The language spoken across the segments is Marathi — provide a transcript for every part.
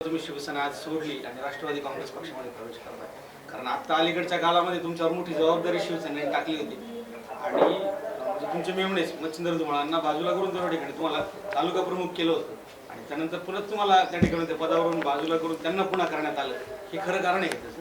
तुम्ही शिवसेना आज सोडली आणि राष्ट्रवादी काँग्रेस पक्षामध्ये प्रवेश करताय कारण आता अलीकडच्या काळामध्ये तुमच्यावर मोठी जबाबदारी शिवसेनेने टाकली होती. आणि म्हणजे तुमचे मेमणेच मच्छिंद्र धुमाळांना बाजूला करून त्या ठिकाणी तुम्हाला तालुका प्रमुख केलं होतं. आणि त्यानंतर परत तुम्हाला त्या ठिकाणी त्या पदावरून बाजूला करून त्यांना पुन्हा करण्यात आलं. हे खरं कारण आहे का त्याचं?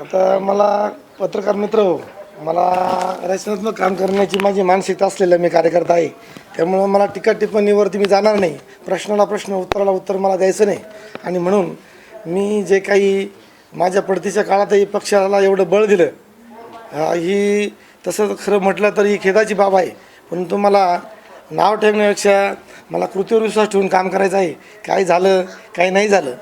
आता मला पत्रकार मित्र हो मला रचनात्मक काम करण्याची माझी मानसिकता असलेला मी कार्यकर्ता आहे. त्यामुळं मला टीका टिप्पणीवरती मी जाणार नाही. प्रश्नाला प्रश्न उत्तराला उत्तर मला द्यायचं नाही. आणि म्हणून मी जे काही माझ्या पडतीच्या काळातही पक्षाला एवढं बळ दिलं ही तसं खरं म्हटलं तर ही खेदाची बाब आहे. परंतु मला नाव ठेवण्यापेक्षा मला कृतीवर विश्वास ठेवून काम करायचं आहे. काय झालं काय नाही झालं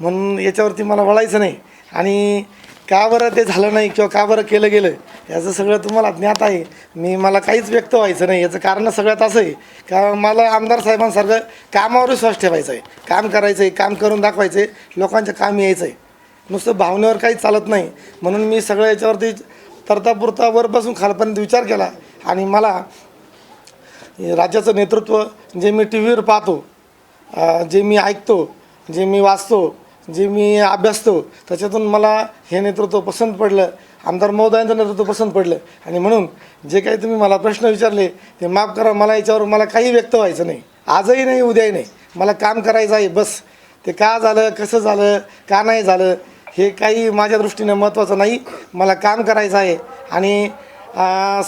म्हणून याच्यावरती मला वळायचं नाही. आणि का बरं ते झालं नाही किंवा का बरं केलं गेलं याचं सगळं तुम्हाला ज्ञात आहे. मी मला काहीच व्यक्त व्हायचं नाही. याचं कारण सगळ्यात असं आहे का मला आमदार साहेबांसारखं कामावर विश्वास ठेवायचा आहे. काम करायचं आहे काम करून दाखवायचं आहे लोकांच्या काम यायचं आहे. नुसतं भावनेवर काहीच चालत नाही. म्हणून मी सगळं याच्यावरती तरतापुरता बसून खालपर्यंत विचार केला आणि मला राज्याचं नेतृत्व जे मी टी व्हीवर पाहतो जे मी ऐकतो जे मी वाचतो जे मी अभ्यासतो त्याच्यातून मला हे नेतृत्व पसंत पडलं आमदार महोदयांचं नेतृत्व पसंत पडलं. आणि म्हणून जे काही तुम्ही मला प्रश्न विचारले ते माफ करा मला याच्यावर मला काही व्यक्त व्हायचं नाही. आजही नाही उद्याही नाही. मला काम करायचं आहे बस. ते का झालं कसं झालं का नाही झालं हे काही माझ्या दृष्टीने महत्त्वाचं नाही. मला काम करायचं आहे. आणि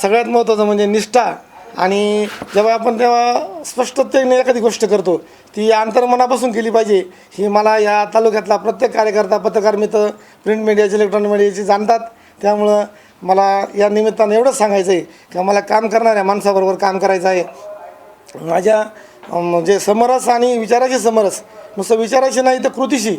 सगळ्यात महत्त्वाचं म्हणजे निष्ठा. आणि जेव्हा आपण तेव्हा स्पष्टतेने एखादी गोष्ट करतो ती अंतर्मनापासून केली पाहिजे. ही मला या तालुक्यातला प्रत्येक कार्यकर्ता पत्रकार मित्र प्रिंट मीडियाचे इलेक्ट्रॉनिक मीडियाचे जाणतात. त्यामुळं मला या निमित्तानं एवढंच सांगायचं आहे की मला काम करणाऱ्या माणसाबरोबर काम करायचं आहे. माझ्या जे समरस आणि विचाराची समरस नुसतं विचाराची नाही तर कृतीशी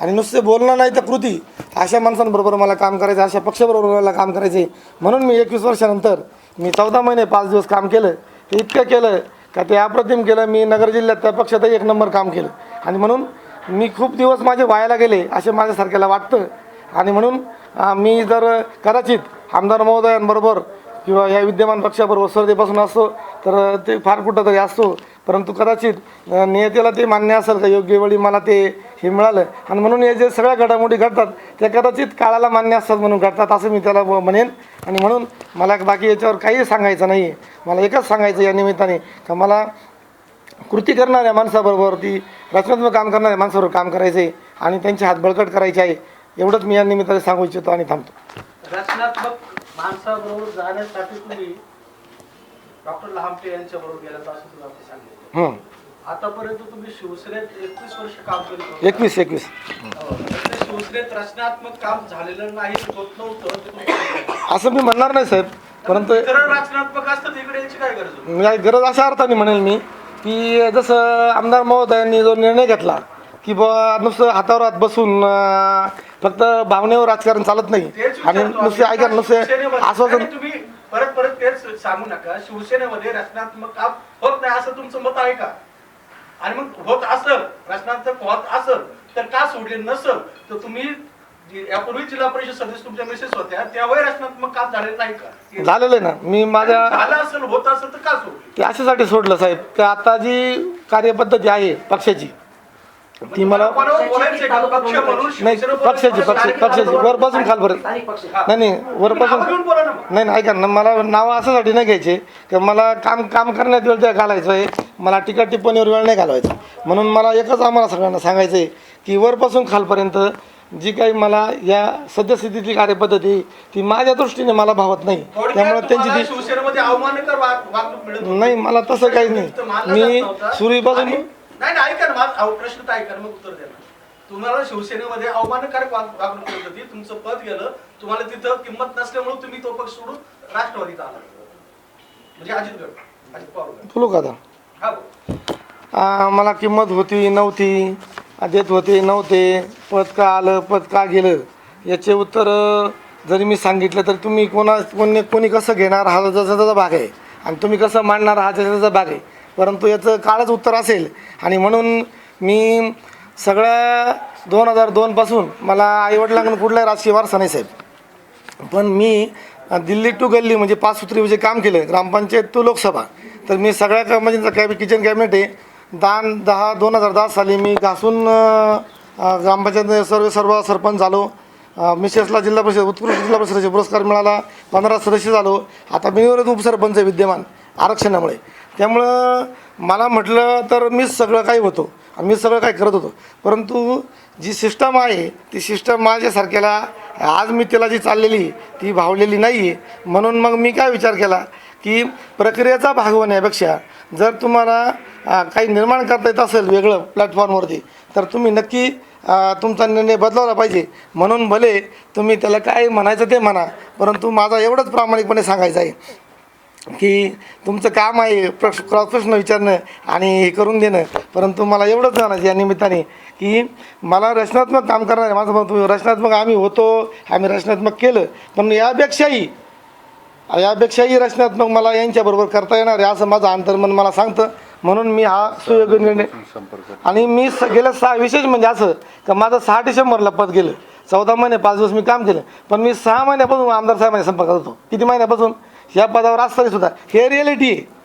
आणि नुसते बोलणं नाही तर कृती अशा माणसांबरोबर मला काम करायचं अशा पक्षाबरोबर मला काम करायचं आहे म्हणून मी एकवीस वर्षानंतर मी चौदा महिने पाच दिवस काम केलं. इतकं केलं का ते अप्रतिम केलं मी नगर जिल्ह्यात त्या पक्षातही एक नंबर काम केलं. आणि म्हणून मी खूप दिवस माझे व्हायला गेले असे माझ्यासारख्याला वाटतं. आणि म्हणून मी जर कदाचित आमदार महोदयांबरोबर किंवा या विद्यमान पक्षाबरोबर स्पर्धेपासून असतो तर ते फार कुठं तरी असतो परंतु कदाचित नियतेला ते मान्य असेल का योग्य वेळी मला ते हे मिळालं आणि म्हणून हे जे सगळ्या घडामोडी घडतात त्या कदाचित काळाला मान्य असतात म्हणून घडतात असं मी त्याला म्हणेन. आणि म्हणून मला बाकी याच्यावर काही सांगायचं नाही आहे मला एकच सांगायचं या निमित्ताने का मला कृती करणाऱ्या माणसाबरोबर ती रचनात्मक काम करणाऱ्या माणसाबरोबर काम करायचं आहे आणि त्यांचे हात बळकट करायचे आहे एवढंच मी या निमित्ताने सांगू इच्छितो आणि थांबतो. रचनात्मक माणसाबरोबर जाण्यासाठी तुम्ही डॉक्टर लहामटे यांच्या बरोबर गेल्याचं असं तुम्ही आता सांगितलं. आतापर्यंत तुम्ही शिवसेनेत एकवीस वर्ष काम केलं होतं. एकवीस एकवीस शिवसेनेत रचनात्मक काम झालेलं नाही होत नव्हतं असं मी म्हणणार नाही साहेब परंतु इतर रचनात्मक असतं तिकडे याची काय गरज? मी गरज अशा अर्थाने म्हणेल मी की जसं आमदार महोदयांनी जो निर्णय घेतला की बा नुसतं हातावर हात बसून फक्त भावनेवर राजकारण चालत नाही आणि नुसते. ऐका नुसते आश्वासन तुम्ही परत परत तेच सांगू नका शिवसेनेमध्ये रचनात्मक काम होत नाही असं तुमचं मत आहे का आणि मग होत असल रचनात्मक होत असल तर का सोडले नसल तर तुम्ही जे- यापूर्वी जिल्हा परिषद सदस्य तुमच्या मिसेस होत्या त्यावेळी रचनात्मक काम झालेलं नाही का? झालेलं आहे ना. मी माझ्या झालं असेल होत असेल तर का सोडले? ते अशासाठी सोडलं साहेब. की आता जी कार्यपद्धती आहे पक्षाची ती मला नाही पक्षाची पक्ष पक्षाची वरपासून खालपर्यंत हा. नाही नाही वरपासून. नाही नाही ऐका ना मला नाव अशासाठी नाही घ्यायचे की मला काम काम करण्यात वेळ त्या घालायचं आहे मला टीका टिप्पणीवर वेळ नाही घालवायचा म्हणून मला एकच आम्हाला सगळ्यांना सांगायचं आहे की वरपासून खालपर्यंत जी काही मला या सद्यस्थितीतली कार्यपद्धती ती माझ्या दृष्टीने मला भावत नाही त्यामुळे त्यांची ती. नाही मला तसं काही नाही मी. सुरुवातीपासून नाही नाही ऐका ना माझा अहो, प्रश्न तर ऐका ना, मग उत्तर द्या ना. तुम्हाला शिवसेनेमध्ये अवमानकारक वाग- वागणूक मिळत होती. तुमचं पद गेलं. तुम्हाला तिथं किंमत नसल्यामुळे तुम्ही तो पक्ष सोडून राष्ट्रवादीत आला. म्हणजे अजित गड अजित पवार गट. बोलू का आता? हा बोल. आ, मला किंमत होती नव्हती. आ, देत होते नव्हते. पद का आलं पद का गेलं? याचे उत्तर अ, जरी मी सांगितलं तर तुम्ही कोणा कोणी कोणी कसं घेणार? हा त्याचा त्याचा भाग आहे. आणि तुम्ही कसं मांडणार? हा त्याचा त्याचा भाग आहे. परंतु याचं काळच उत्तर असेल. आणि म्हणून मी सगळ्या दोन हजार दोनपासून मला आईवडिलांकडून कुठलाही राजकीय वारसा नाही साहेब. पण मी दिल्ली टू गल्ली म्हणजे पाच सूत्री काम केलं ग्रामपंचायत टू लोकसभा तर मी सगळ्या कर्मचाऱ्यांचा कॅबि किचन कॅबिनेट आहे दान दहा दोन हजार दहा साली मी घासून ग्रामपंचायत सर्व सर्व सरपंच झालो. मिसेसला जिल्हा परिषद उत्कृष्ट जिल्हा परिषदेचे पुरस्कार मिळाला. पंधरा सदस्य झालो. आता मी उपसरपंच आहे विद्यमान आरक्षणामुळे. त्यामुळं मला म्हटलं तर मीच सगळं काही होतो. मी सगळं काही करत होतो. परंतु जी सिस्टम आहे ती सिस्टम माझ्यासारख्याला आज मी तिला जी चाललेली ती भावलेली नाही आहे म्हणून मग मी काय विचार केला की प्रक्रियेचा भाग होण्यापेक्षा जर तुम्हाला काही निर्माण करता येत असेल वेगळं प्लॅटफॉर्मवरती तर तुम्ही नक्की तुमचा निर्णय बदलवला पाहिजे. म्हणून भले तुम्ही त्याला काय म्हणायचं ते म्हणा परंतु माझा एवढंच प्रामाणिकपणे सांगायचं आहे. की तुमचं काम आहे प्रश्न क्रॉस प्रश्न विचारणं आणि हे करून देणं. परंतु मला एवढंच जाणायचं या निमित्ताने की मला रचनात्मक काम करणार आहे माझं म्हणतो रचनात्मक आम्ही होतो आम्ही रचनात्मक केलं. पण यापेक्षाही यापेक्षाही रचनात्मक मला यांच्याबरोबर करता येणार आहे असं माझं अंतर्मन मला सांगतं. म्हणून मी हा सुयोग्य निर्णय आणि मी स सहा विशेष म्हणजे असं का माझं सहा डिसेंबरला पद गेलं. चौदा महिने पाच दिवस मी काम केलं. पण मी सहा महिन्यापासून आमदार साहेबांनी संपर्कात होतो. किती महिन्यापासून? या पदावर असताना सुद्धा. हे रिॲलिटी आहे.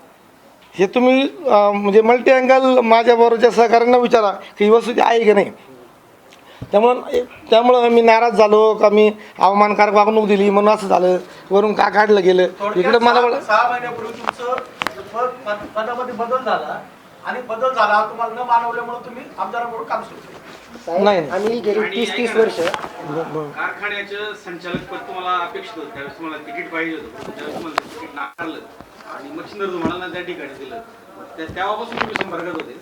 हे तुम्ही अं, म्हणजे मल्टी अँगल माझ्याबरोबरच्या सहकाऱ्यांना विचारा की ही वस्तू आहे की नाही. त्यामुळं त्यामुळं मी नाराज झालो का मी अवमानकारक वागणूक दिली म्हणून असं झालं. वरून का काढलं गेलं? इकडे थोडक्यात मला सहा महिन्यापूर्वी तुमचं पद- पद- पदामध्ये बदल झाला आणि बदल झाला. तुम्हाला न मानवल्यामुळे तुम्ही आमदाराबरोबर काम सुरू केलं. नाही. आम्ही गेली आणि तीस तीस वर्ष. कारखान्याचं संचालक पद तुम्हाला अपेक्षित होतं त्यावेळेस तुम्हाला तिकीट पाहिजे होतं. त्यावेळेस तुम्हाला तिकीट नाकारलं. आणि मच्छिंद्र तुम्हाला त्या ठिकाणी दिलं. त्या तेव्हापासून तुम्ही संपर्कात होते?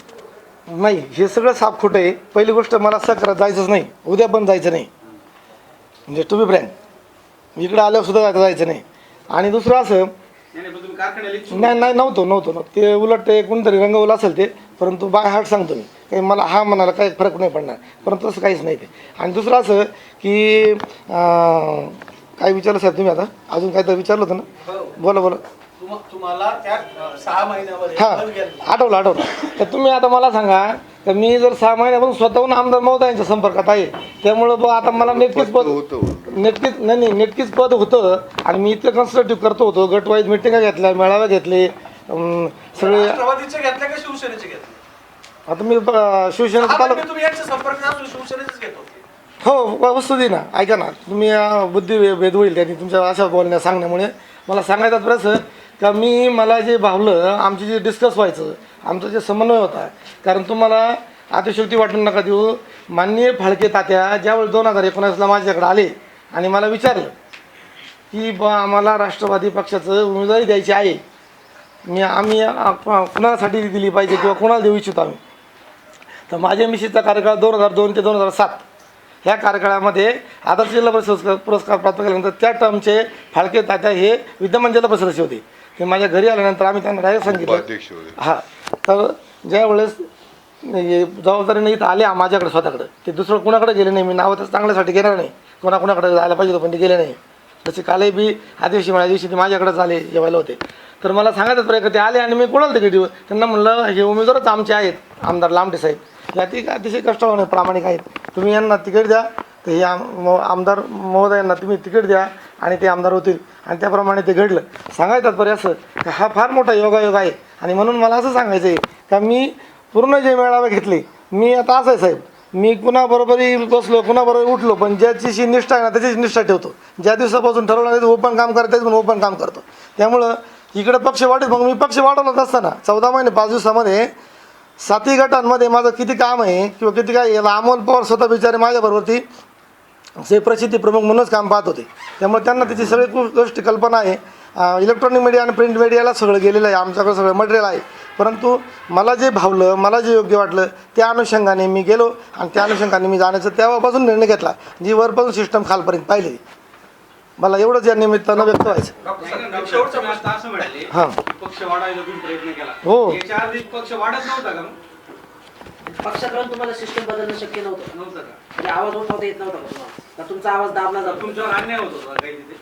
नाही हे सगळं साफ खोटं आहे. पहिली गोष्ट मला सकरात जायचंच नाही. उद्या पण जायचं नाही. म्हणजे टू बी फ्रँक इकडं आल्यावर सुद्धा जायचं नाही. आणि दुसरं असं नाही नाही, पण तुम्ही कारखान्याला इच्छुक नाही नाही नव्हतं नव्हतं नव्हतं. ते उलट ते कोणतरी रंगवलं असेल ते परंतु बाय हार्ट सांगतो मी. काही मला हा म्हणाला काही फरक नाही पडणार. परंतु तसं काहीच नाही ते. आणि दुसरं असं की अं, काय विचारलं साहेब तुम्ही आता? अजून काहीतरी विचारलं होतं ना? बोला बोला. तुम- तुम्हाला त्या अं, सहा महिन्यामध्ये हां. गेला. आठवलं आठवलं. तर तुम्ही आता मला सांगा तर मी जर सहा महिन्यापासून स्वतःहून आमदार महोदयांच्या संपर्कात आहे त्यामुळं बघ आता मला नेटकीच पद नेटकीच नाही नाही नेटकीच पद होतं. आणि मी इथलं कन्स्ट्रक्टिव्ह करतो होतो. गट वाईज मिटिंगा घेतल्या मेळाव्या घेतले. अं, सगळे राष्ट्रवादीचे घेतले का शिवसेनेचे घेतले? आता मी अं, शिवसेनेचं हा, तालुका तुम्ही यांच्या संपर्कात असून शिवसेनेचेच घेतो. व- वस्तू दे ना ऐका ना. तुम्ही अं, बुद्धी वे- भेद होईल त्यांनी तुमच्या अशा बोलण्या सांगण्यामुळे. मला सांगायचा प्रश्न का मी मला जे भावलं आमचे जे डिस्कस व्हायचं आमचा जे समन्वय होता कारण तुम्हाला अतिशक्ती वाटून नका देऊ. माननीय फाळके तात्या ज्यावेळी दोन हजार एकोणावीसला माझ्याकडे आले आणि मला विचारलं की बा आम्हाला राष्ट्रवादी पक्षाचं उमेदवारी द्यायची आहे. मी आम्ही कुणासाठी दिली पाहिजे किंवा कोणाला देऊ इच्छितो आम्ही? तर माझ्या मिशीचा कार्यकाळ दोन हजार दोन ते दोन हजार सात. ह्या कार्यकाळामध्ये आदर्श जिल्हा परिषद पुरस्कार- प्राप्त केल्यानंतर त्या टर्मचे फाळके तात्या हे विद्यमान जिल्हा परिषद सदस्य होते. ते माझ्या घरी आल्यानंतर आम्ही त्यांना डायरेक्ट सांगितलं. हां. तर ज्या वेळेस हे जबाबदारीने इथं आले माझ्याकडे स्वतःकडे. ते दुसरं कुणाकडे गेले नाही मी नावं तर चांगल्यासाठी घेणार नाही. कोणाकोणाकडे जायला पाहिजे होतं पण ते गेले नाही. जसे कालही बी आदिवशी माझ्या दिवशी ते माझ्याकडेच आले जेवायला होते. तर मला सांगायचं प्रयत्न ते आले आणि मी कोणाला तिकीट देऊ त्यांना म्हणलं हे उमेदवारच आमचे आहेत आमदार लांबटे साहेब. या ती अतिशय कष्टवान प्रामाणिक आहेत. तुम्ही यांना तिकीट द्या तर हे आम म- आमदार महोदयांना तुम्ही तिकीट द्या आणि ते आमदार होतील. आणि त्याप्रमाणे ते घडलं. सांगायचं तात्पर्य असं हा फार मोठा योगायोग आहे. आणि म्हणून मला असं सांगायचं आहे का मी पूर्ण जे मेळावे घेतले मी आता असं आहे साहेब. मी कुणाबरोबरही बसलो कुणाबरोबर उठलो पण ज्याची निष्ठा आहे ना त्याचीच निष्ठा ठेवतो. ज्या दिवसापासून ठरवलं नाही ओपन काम करतायच म्हणून ओपन काम करतो. त्यामुळं इकडे पक्ष वाढत मग मी पक्ष वाढवलाच असताना चौदा महिने पाच दिवसामध्ये सातही गटांमध्ये माझं किती काम आहे किंवा किती काय याला अमोल पवार स्वतः बिचारे माझ्याबरोबर जे प्रसिद्धी प्रमुख म्हणूनच काम पाहत होते. त्यामुळे त्यांना त्याची सगळी गोष्टी कल्पना आहे. इलेक्ट्रॉनिक मीडिया आणि प्रिंट मीडियाला सगळं गेलेलं आहे. आमच्याकडे सगळं मटेरियल आहे. परंतु मला जे भावलं मला जे योग्य वाटलं त्या अनुषंगाने मी गेलो आणि त्या अनुषंगाने मी जाण्याचा तेव्हापासून निर्णय घेतला. जी वरपासून सिस्टम खालपर्यंत पाहिली मला एवढंच या निमित्तानं व्यक्त व्हायचं. असं हां. हो. नव्हता? पक्षाकडून तुम्हाला सिस्टम बदलणं शक्य नव्हतं. नव्हतं का? म्हणजे आवाज उठवता येत नव्हता का तुम्हाला का तुमचा आवाज दाबला जातो. तुमच्यावर अन्याय होत होता काही तिथे.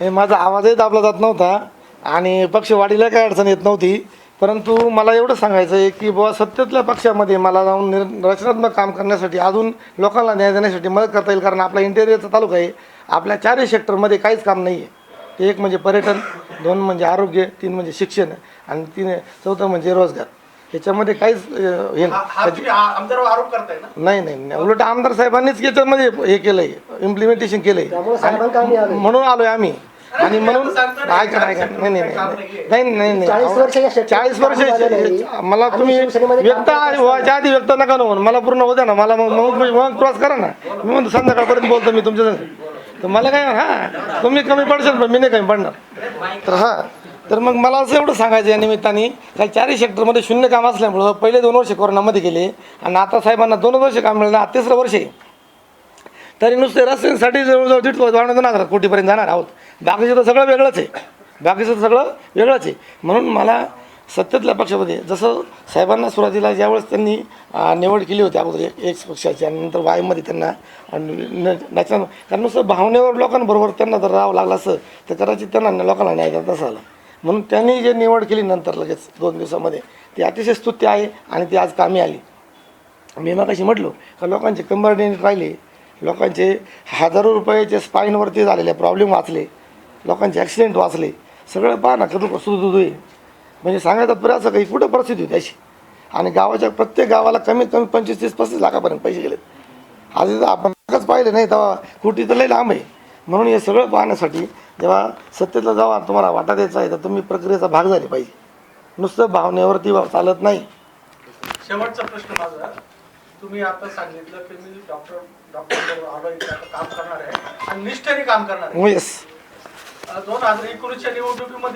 हे माझा आवाजही दाबला जात नव्हता आणि पक्षवाढीला काही अडचण येत नव्हती. परंतु मला एवढं सांगायचं आहे की बुवा सत्तेतल्या पक्षामध्ये मला जाऊन निर रचनात्मक काम करण्यासाठी अजून लोकांना न्याय देण्यासाठी मदत करता येईल कारण आपला इंटेरियरचा तालुका आहे. आपल्या चारही सेक्टरमध्ये काहीच काम नाही आहे एक म्हणजे पर्यटन दोन म्हणजे आरोग्य तीन म्हणजे शिक्षण आणि तीन चौथं म्हणजे रोजगार. याच्यामध्ये काहीच अं, हे हा हा नाही. तुम्ही आ- आमदारावर आरोप करताय ना? नाही नाही नाही. उलट आमदार साहेबांनीच याच्यामध्ये हे केलंय इम्प्लिमेंटेशन केलंय. म्हणून आलोय आम्ही. आणि म्हणून ऐका ना, ऐका नाही नाही नाही. नाही नाही चाळीस कामं झालेली आहे. मला आम्ही तुम्ही शिवसेनेमध्ये काम व्यक्त करत व्हायच्या आधी व्यक्त नका ना म्हणून. मला पूर्ण होत्या ना. मला मग मग मग क्रॉस करा ना. मी म्हणतो संध्याकाळपर्यंत बोलतो मी तुमच्या संग. तर मला काय हा तुम्ही कमी पडशाल पण मी नाही कमी पडणार. तर हा तर मग मला असं एवढं सांगायचं या निमित्ताने काही चारही सेक्टरमध्ये शून्य काम असल्यामुळं पहिले दोन वर्ष कोरोनामध्ये गेले आणि आता साहेबांना दोन वर्ष काम मिळालं आता तिसरं वर्ष आहे. तरी नुसते रस्त्यांसाठी जवळजवळ दीड दोन दोन हजार कोटीपर्यंत जाणार आहोत. बाकीचं तर सगळं वेगळंच आहे. बाकीचं तर सगळं वेगळंच आहे. म्हणून मला सत्तेतल्या पक्षामध्ये जसं साहेबांना सुरुवातीला ज्यावेळेस त्यांनी निवड केली होती अगोदर एक पक्षाची आणि नंतर वायमध्ये त्यांना नॅचरल कारण नुसतं भावनेवर लोकांबरोबर त्यांना जर राहावं लागलं असं तर कदाचित त्यांना लोकांना न्याय देता नसं म्हणून त्यांनी जे निवड केली नंतर लगेच दोन दिवसामध्ये ती अतिशय स्तुत्य आहे आणि ती आज कामी आली. मी मगाशी म्हटलो का लोकांचे कंबर राहिले लोकांचे हजारो रुपयाचे स्पाईनवरती झालेले प्रॉब्लेम वाचले लोकांचे ॲक्सिडेंट वाचले सगळं पहा ना कधी सुदू आहे म्हणजे सांगायचं प्रयास काही कुठं परिस्थिती होती अशी. आणि गावाच्या प्रत्येक गावाला कमीत कमी पंचवीस तीस पस्तीस लाखापर्यंत पैसे गेलेत. आज आपण पाहिले नाही तेव्हा कुठे तर लई लांब आहे. म्हणून हे सगळं पाहण्यासाठी जेव्हा सत्तेतला जेव्हा तुम्हाला वाटा द्यायचा आहे तर तुम्ही प्रक्रियेचा भाग झाले पाहिजे. नुसतं भावनेवरती चालत नाही. शेवटचा प्रश्न माझा तुम्ही आता सांगितलं की मी डॉक्टर डॉक्टर काम करणार आहे. आणि निष्ठेने काम करणार आहे. दोन हजार एकोणीसच्या निवडणुकीमध्ये